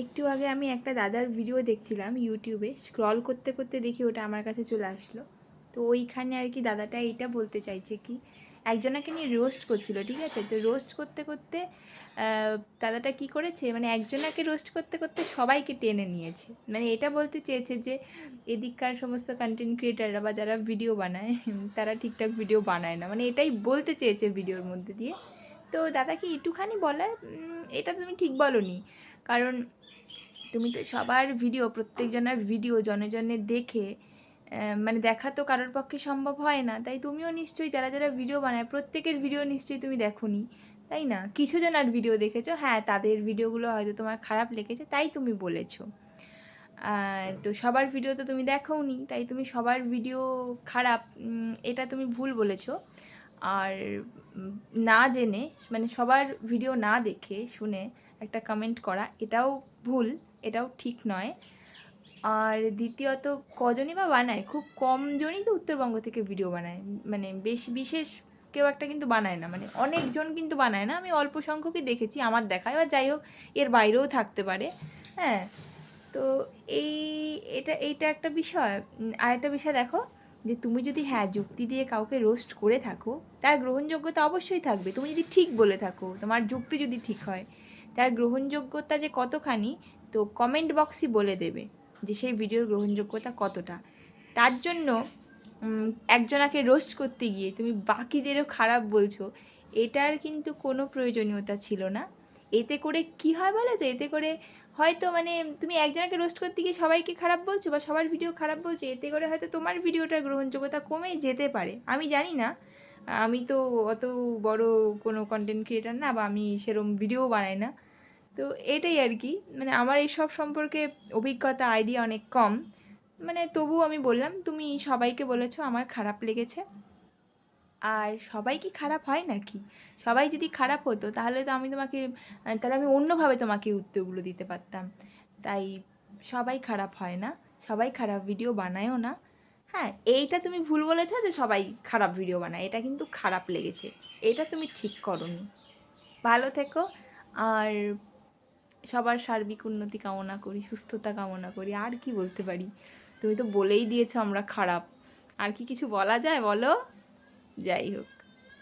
একটু আগে আমি একটা দাদার ভিডিও দেখছিলাম ইউটিউবে স্ক্রল করতে করতে দেখি ওটা আমার কাছে চলে আসলো। তো ওইখানে আর কি দাদাটা এইটা বলতে চাইছে কি, একজনাকে নিয়ে রোস্ট করছিল, ঠিক আছে? তো রোস্ট করতে করতে দাদাটা কি করেছে? মানে একজনাকে রোস্ট করতে করতে সবাইকে টেনে নিয়েছে। মানে এটা বলতে চেয়েছে যে, এদিককার সমস্ত কন্টেন্ট ক্রিয়েটাররা বা যারা ভিডিও বানায়, তারা ঠিকঠাক ভিডিও বানায় না। মানে এটাই বলতে চেয়েছে ভিডিওর মধ্যে দিয়ে। তো দাদাকে একটুখানি বলার এটা তুমি ঠিক বলনি। কারণ তুমি তো সবার ভিডিও প্রত্যেকজনের ভিডিও জনে জনে দেখে মানে দেখা তো কারোর পক্ষে সম্ভব হয় না। তাই তুমিও নিশ্চয়ই যারা যারা ভিডিও বানায়, প্রত্যেকের ভিডিও নিশ্চয়ই তুমি দেখোনি, তাই না? কিছু জনার ভিডিও দেখেছ হ্যাঁ তাদের ভিডিওগুলো হয়তো তোমার খারাপ লেগেছে, তাই তুমি বলেছ। তো সবার ভিডিও তো তুমি দেখোনি, তাই তুমি সবার ভিডিও খারাপ এটা তুমি ভুল বলেছ। আর না জেনে মানে সবার ভিডিও না দেখে, শুনে একটা কমেন্ট করা। এটাও ভুল, এটাও ঠিক নয়। আর দ্বিতীয়ত, কজনই বা বানায়? খুব কম জনই তো উত্তরবঙ্গ থেকে ভিডিও বানায়। মানে বেশ বিশেষ কেউ একটা কিন্তু বানায় না। মানে অনেকজন কিন্তু বানায় না। আমি অল্প সংখ্যকই দেখেছি, আমার দেখা এবার যাই হোক, এর বাইরেও থাকতে পারে। হ্যাঁ তো এই, এটা, এইটা একটা বিষয়। আর একটা বিষয় দেখো, যে তুমি যদি হ্যাঁ যুক্তি দিয়ে কাউকে রোস্ট করে থাকো, তার গ্রহণযোগ্যতা অবশ্যই থাকবে। তুমি যদি ঠিক বলে থাকো, তোমার যুক্তি যদি ঠিক হয় তার গ্রহণযোগ্যতা যে কতখানি, তো কমেন্ট বক্সই বলে দেবে যে সেই ভিডিওর গ্রহণযোগ্যতা কতটা। তার জন্য একজনাকে রোস্ট করতে গিয়ে তুমি বাকিদেরও খারাপ বলছো, এটার কিন্তু কোনো প্রয়োজনীয়তা ছিল না। এতে করে কি হয় বলো তো? এতে করে হয়তো মানে তুমি একজনকে রোস্ট করতে গিয়ে সবাইকে খারাপ বলছো বা সবার ভিডিও খারাপ বলছো, এতে করে হয়তো তোমার ভিডিওটার গ্রহণযোগ্যতা কমে যেতে পারে। আমি জানি না আমি তো অত বড় কোনো কন্টেন্ট ক্রিয়েটার না বা আমি সেরম ভিডিও বানাই না। তো এটাই আর কি। মানে আমার এইসব সম্পর্কে অভিজ্ঞতা আইডিয়া অনেক কম। মানে তবুও আমি বললাম, তুমি সবাইকে বলেছ আমার খারাপ লেগেছে। আর সবাই কি খারাপ হয় নাকি? সবাই যদি খারাপ হতো, তাহলে তো আমি তোমাকে, তাহলে আমি অন্যভাবে তোমাকে উত্তরগুলো দিতে পারতাম। তাই সবাই খারাপ হয় না। সবাই খারাপ ভিডিও বানায়ও না। হ্যাঁ এইটা তুমি ভুল বলেছ যে সবাই খারাপ ভিডিও বানায়। এটা কিন্তু খারাপ লেগেছে। এটা তুমি ঠিক করনি। ভালো থেকো। আর সবার সার্বিক উন্নতি কামনা করি, সুস্থতা কামনা করি। আর কি বলতে পারি? তুমি তো বলেই দিয়েছ আমরা খারাপ। আর কি কিছু বলা যায় বলো? যাই হোক।